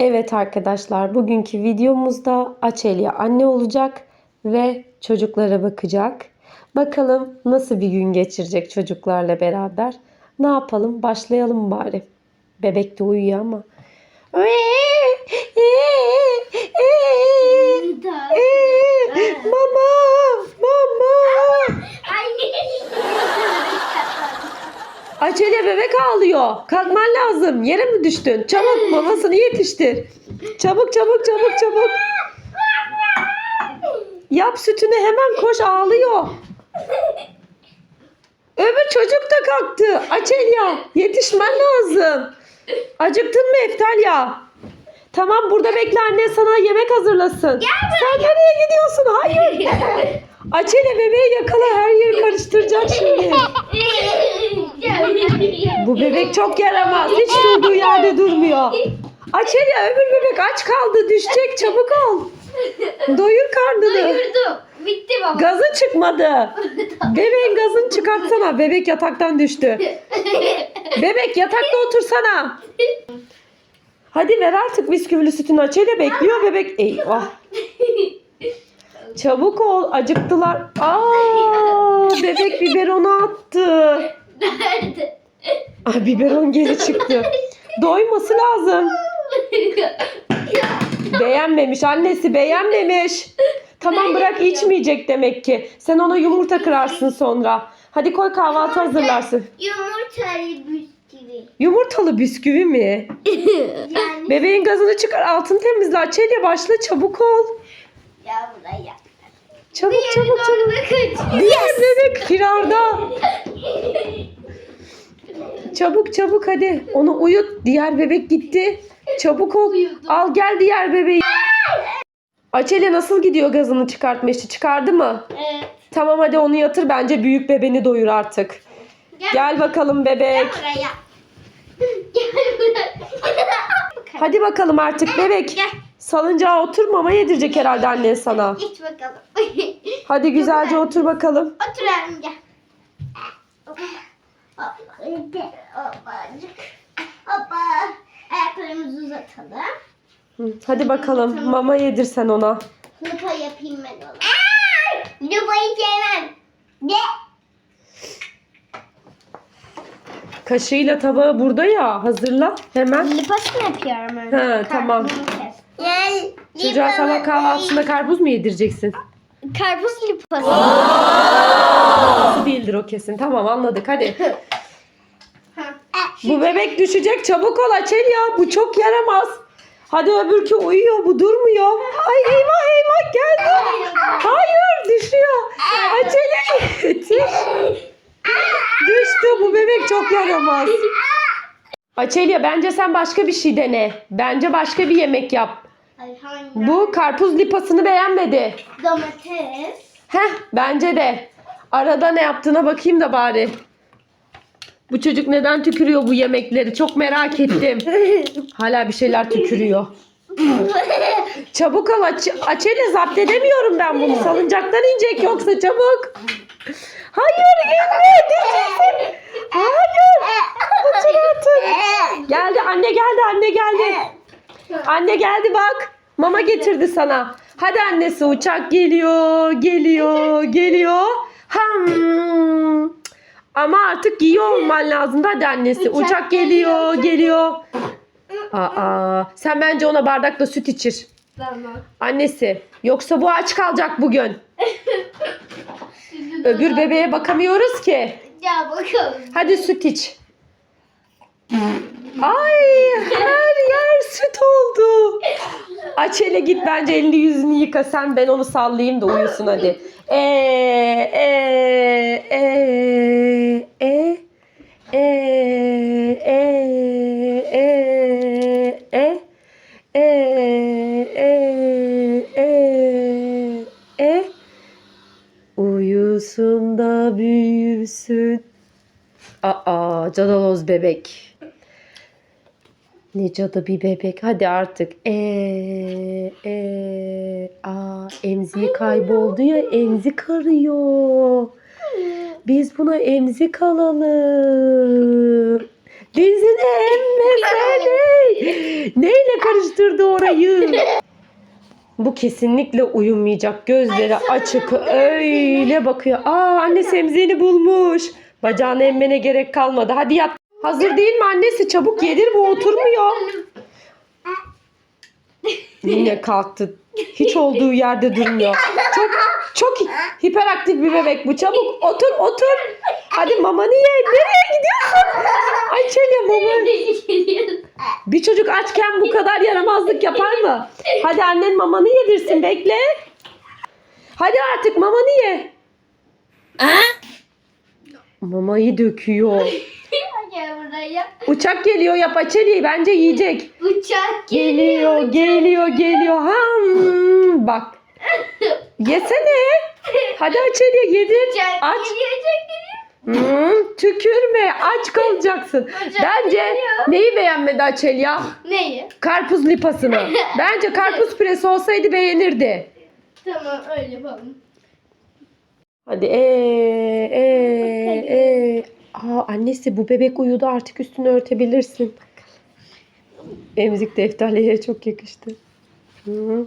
Evet arkadaşlar, bugünkü videomuzda Açelya anne olacak ve çocuklara bakacak. Bakalım nasıl bir gün geçirecek çocuklarla beraber. Ne yapalım? Başlayalım bari. Bebek de uyuyor ama. Mama! Açelya bebek ağlıyor. Kalkman lazım. Yere mi düştün? Çabuk mamasını yetiştir. Çabuk çabuk çabuk çabuk. Yap sütünü hemen koş ağlıyor. Öbür çocuk da kalktı. Açelya yetişmen lazım. Acıktın mı Eftalya? Tamam burada bekle anne sana yemek hazırlasın. Sen nereye gidiyorsun? Hayır. Açelya bebeği yakala her yeri karıştıracak şimdi. Bu bebek çok yaramaz. Hiç durduğu yerde durmuyor. Açelya öbür bebek aç kaldı. Düşecek. Çabuk ol. Doyur karnını. Doyurdum. Bitti baba. Gazı çıkmadı. Bebeğin gazını çıkartsana. Bebek yataktan düştü. Bebek yatakta otursana. Hadi ver artık bisküvili sütünü Açelya bekliyor bebek. Eyvah. Çabuk ol. Acıktılar. Aa, bebek biberonu attı. Nerede? Ay biberon geri çıktı. Doyması lazım. Beğenmemiş. Annesi beğenmemiş. Tamam bırak içmeyecek demek ki. Sen ona yumurta kırarsın sonra. Hadi koy kahvaltı hazırlarsın. Yumurtalı bisküvi. Yumurtalı bisküvi mi? Yani Bebeğin gazını çıkar altını temizle. Açelya başla çabuk ol. ya buraya. Çabuk çabuk çabuk. Diğer bebek firarda. Çabuk çabuk hadi. Onu uyut. Diğer bebek gitti. Çabuk ol. Al gel diğer bebeği. Açelya nasıl gidiyor gazını çıkartma işi? Çıkardı mı? Evet. Tamam hadi onu yatır. Bence büyük bebeni doyur artık. Gel, Gel bakalım gel bebek. buraya. Gel buraya. Hadi bakalım artık bebek. Gel. Salıncağa otur mama yedirecek herhalde annen sana. İç bakalım. Hadi güzelce otur bakalım. Otur anne gel. Hoppa. Hoppacık. Hoppa. Ayaklarımızı uzatalım. Hı, Hadi bakalım mama yedirsen ona. Lupa yapayım ben ona. Lupayı sevmem. Ne? Kaşığıyla tabağı burada ya. Hazırla hemen. Lupasını yapıyorum öyle. Ha, tamam. Gel. Çocuğa sabah kahvaltısında karpuz mu yedireceksin? Karpuz lupası. Nasıl değildir o kesin. Tamam anladık hadi. Bu bebek düşecek çabuk ol Açelya. Bu çok yaramaz. Hadi öbürkü uyuyor bu durmuyor. Ay eyvah eyvah geldi. Hayır düşüyor. Açelya getir. Düştü bu bebek çok yaramaz. Açelya bence sen başka bir şey dene. Bence başka bir yemek yap. Bu karpuz lipasını beğenmedi. Domates. Heh bence de. Arada ne yaptığına bakayım da bari. Bu çocuk neden tükürüyor bu yemekleri? Çok merak ettim. Hala bir şeyler tükürüyor. Çabuk al aç, Açeli zapt edemiyorum ben bunu. Salıncaktan inecek yoksa çabuk. Hayır inme düşeceksin. Hayır. Otur artık. Geldi anne geldi anne geldi. Anne geldi bak. Mama getirdi sana. Hadi annesi uçak geliyor, geliyor, geliyor. Ham. Ama artık yiyor olman lazım. Hadi annesi. Uçak, Uçak geliyor, geliyor. Aa, sen bence ona bardakla süt içir. Tamam. Annesi. Yoksa bu aç kalacak bugün. Öbür bebeğe bakamıyoruz ki. Gel bakalım. Hadi süt iç. Ay süt oldu. Aç hele git bence elini yüzünü yıka sen ben onu sallayayım da uyusun hadi. E e e e e e e e e e e e Uyusun da büyüsün. Aa, cadaloz bebek. Ne cadı bir bebek. Hadi artık. E e a emziği kayboldu ya emzik arıyor. Biz buna emzik alalım. Dizine emmesene. Neyle karıştırdı orayı? Bu kesinlikle uyumayacak. Gözleri açık öyle bakıyor. Aa annesi emziğini bulmuş. Bacağını emmene gerek kalmadı. Hadi yat. Hazır değil mi annesi? Çabuk yedir bu oturmuyor. Yine kalktı. Hiç olduğu yerde durmuyor. Çok çok hiperaktif bir bebek bu. Çabuk otur otur. Hadi mamanı ye. Nereye gidiyorsun? Ay Çelya mama. Bir çocuk açken bu kadar yaramazlık yapar mı? Hadi annen mamanı yedirsin bekle. Hadi artık mamanı ye. Mamayı döküyor. Gel buraya. Uçak geliyor yap Açeli bence yiyecek. Uçak Geliyor geliyor geliyor. Ham bak. Yesene. Hadi Açeli yedir. Uçak Aç. geliyor, uçak geliyor. Hmm, tükürme aç kalacaksın. Uçak Bence geliyor. neyi beğenmedi Açeli ya? Neyi? Karpuz lipasını. Bence karpuz püresi olsaydı beğenirdi. Tamam öyle yapalım. Hadi ee ee ee. Aa annesi bu bebek uyudu artık üstünü örtebilirsin. Emzik defterliğe çok yakıştı. Hı.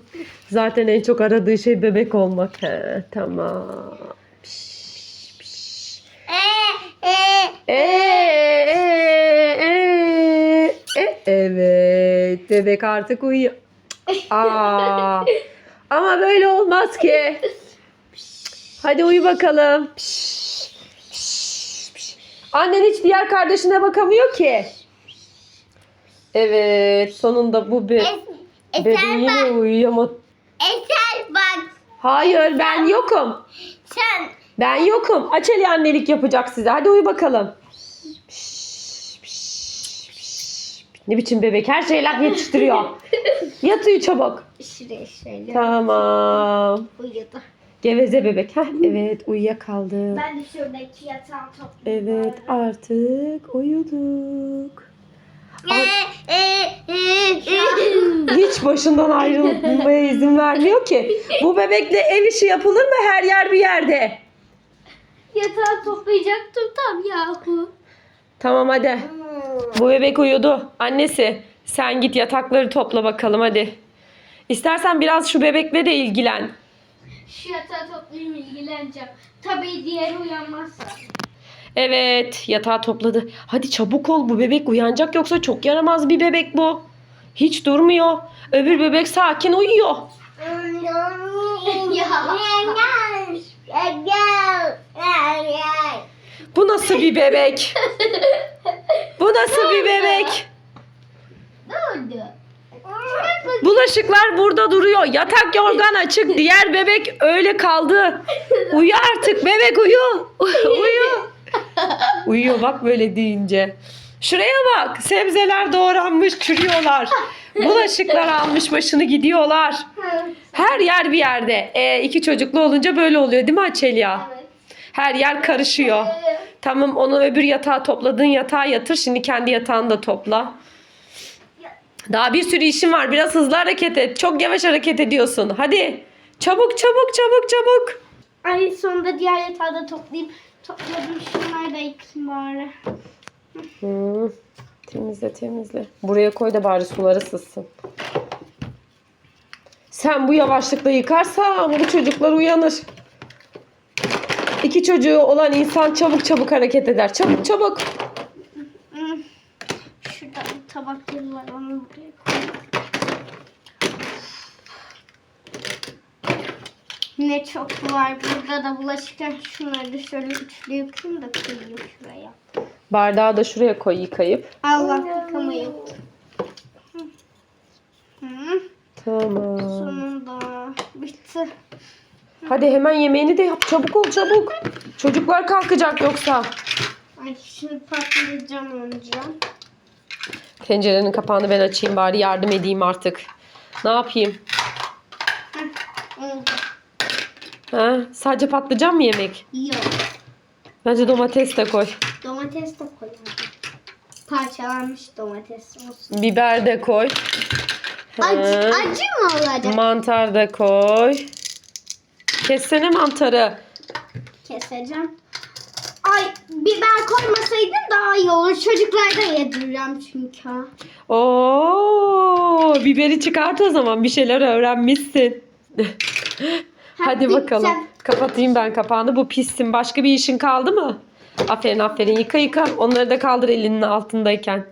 Zaten en çok aradığı şey bebek olmak. He, tamam. Piş, ee. Evet bebek artık uyuyor. Aa, ama böyle olmaz ki. Hadi uyu bakalım. Annen hiç diğer kardeşine bakamıyor ki. Evet sonunda bu be Eser bebeğiyle bak. uyuyamadı. Eser bak. Hayır ben yokum. Sen Ben yokum. Açeli annelik yapacak size. Hadi uyu bakalım. Ne biçim bebek her şeyi laf yetiştiriyor. Yat uyu çabuk. şuraya şöyle Tamam. uyudu. Geveze bebek. Heh, evet uyuyakaldı. Ben de şuradaki yatağı toplayayım. Evet artık uyuduk. Hiç başından ayrılmaya izin vermiyor ki. Bu bebekle ev işi yapılır mı her yer bir yerde? Yatağı toplayacaktım tam yahu. Tamam hadi. Bu bebek uyudu. Annesi sen git yatakları topla bakalım hadi. İstersen biraz şu bebekle de ilgilen. Şu yatağı toplayayım ilgileneceğim. Tabii diğeri uyanmazsa. Evet yatağı topladı. Hadi çabuk ol bu bebek uyanacak yoksa çok yaramaz bir bebek bu. Hiç durmuyor. Öbür bebek sakin uyuyor. Bu nasıl bir bebek? Bu nasıl bir bebek? Ne oldu? Bulaşıklar burada duruyor. Yatak yorgan açık. Diğer bebek öyle kaldı. Uyu artık bebek uyu. uyu. Uyuyor bak böyle deyince. Şuraya bak. Sebzeler doğranmış çürüyorlar. Bulaşıklar almış başını gidiyorlar. Her yer bir yerde. E, iki çocuklu olunca böyle oluyor değil mi Açelya? Evet. Her yer karışıyor. Tamam onu öbür yatağa topladığın yatağa yatır. Şimdi kendi yatağını da topla. Daha bir sürü işin var. Biraz hızlı hareket et. Çok yavaş hareket ediyorsun. Hadi. Çabuk çabuk çabuk çabuk. Ay sonunda diğer yatağı da toplayayım. Topladım şunları da yıkayım bari. Hı. Temizle temizle. Buraya koy da bari suları sızsın. Sen bu yavaşlıkla yıkarsan bu çocuklar uyanır. İki çocuğu olan insan çabuk çabuk hareket eder. Çabuk çabuk. Tabakları var onu buraya koyayım. Ne çok var. Burada da bulaşıklar. Şunları da şöyle üçlü yıkayayım da koyayım şuraya. Bardağı da şuraya koy yıkayıp. Allah yıkamayı. Hı. Tamam. Sonunda bitti. Hadi hemen yemeğini de yap. Çabuk ol çabuk. Çocuklar kalkacak yoksa. Ay şimdi patlayacağım önce. Tencerenin kapağını ben açayım bari yardım edeyim artık. Ne yapayım? Ha? Sadece patlıcan mı yemek? Yok. Bence domates de koy. Domates de koyalım. Parçalanmış domates olsun. Biber de koy. Acı, Ha. acı mı olacak? Mantar da koy. Kessene mantarı. Keseceğim. Ay biber koymasaydın daha iyi olur. Çocuklara da yedireceğim çünkü. Oo, biberi çıkart o zaman. Bir şeyler öğrenmişsin. Hadi bakalım. Kapatayım ben kapağını. Bu pissin. Başka bir işin kaldı mı? Aferin aferin. Yıka yıka. Onları da kaldır elinin altındayken.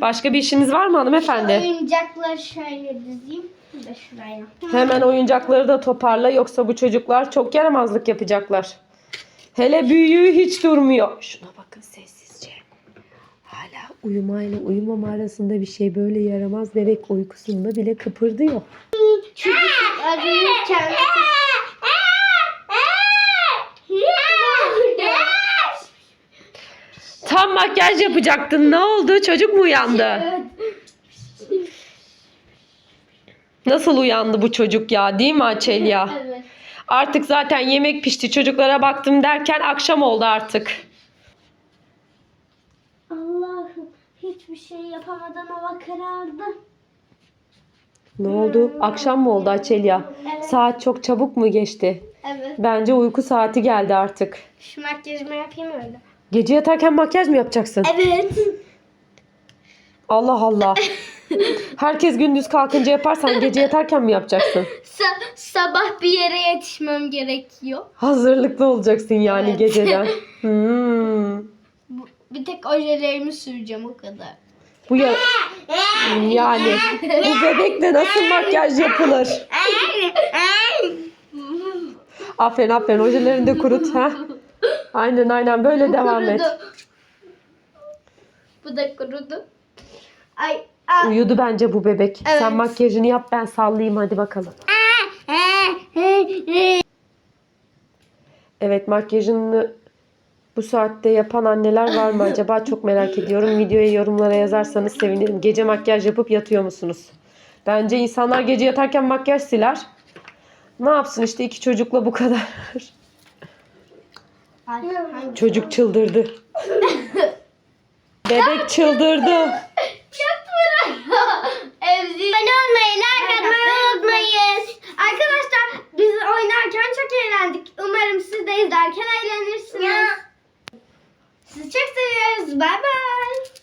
Başka bir işiniz var mı hanımefendi? Oyuncakları şöyle dizeyim. De şuraya. Hemen oyuncakları da toparla yoksa bu çocuklar çok yaramazlık yapacaklar. Hele büyüğü hiç durmuyor. Şuna bakın sessizce. Hala uyumayla uyumama arasında bir şey böyle yaramaz bebek uykusunda bile kıpırdıyor. Tam makyaj yapacaktın. Ne oldu? Çocuk mu uyandı? Nasıl uyandı bu çocuk ya? Değil mi Açelya? Evet. Artık zaten yemek pişti. Çocuklara baktım derken akşam oldu artık. Allah'ım hiçbir şey yapamadan hava karardı. Ne oldu? Akşam mı oldu Açelya? Evet. Saat çok çabuk mu geçti? Evet. Bence uyku saati geldi artık. Şu makyajımı yapayım öyle. Gece yatarken makyaj mı yapacaksın? Evet. Allah Allah. Herkes gündüz kalkınca yaparsan gece yatarken mi yapacaksın? Sa- sabah bir yere yetişmem gerekiyor. Hazırlıklı olacaksın yani Evet. geceden. Hmm. Bu- Bir tek ojelerimi süreceğim o kadar. Bu ya yani bu bebekle nasıl makyaj yapılır? Aferin aferin ojelerini de kurut ha. Aynen aynen böyle devam et. Kurudu. Bu da kurudu. Ay. ay. Uyudu bence bu bebek. Evet. Sen makyajını yap ben sallayayım hadi bakalım. Evet makyajını bu saatte yapan anneler var mı acaba çok merak ediyorum. Videoya yorumlara yazarsanız sevinirim. Gece makyaj yapıp yatıyor musunuz? Bence insanlar gece yatarken makyaj siler. Ne yapsın işte iki çocukla bu kadar. Çocuk çıldırdı. Bebek çıldırdı. Oynarken çok eğlendik. Umarım siz de izlerken eğlenirsiniz. Sizi çok seviyoruz. Bay bay.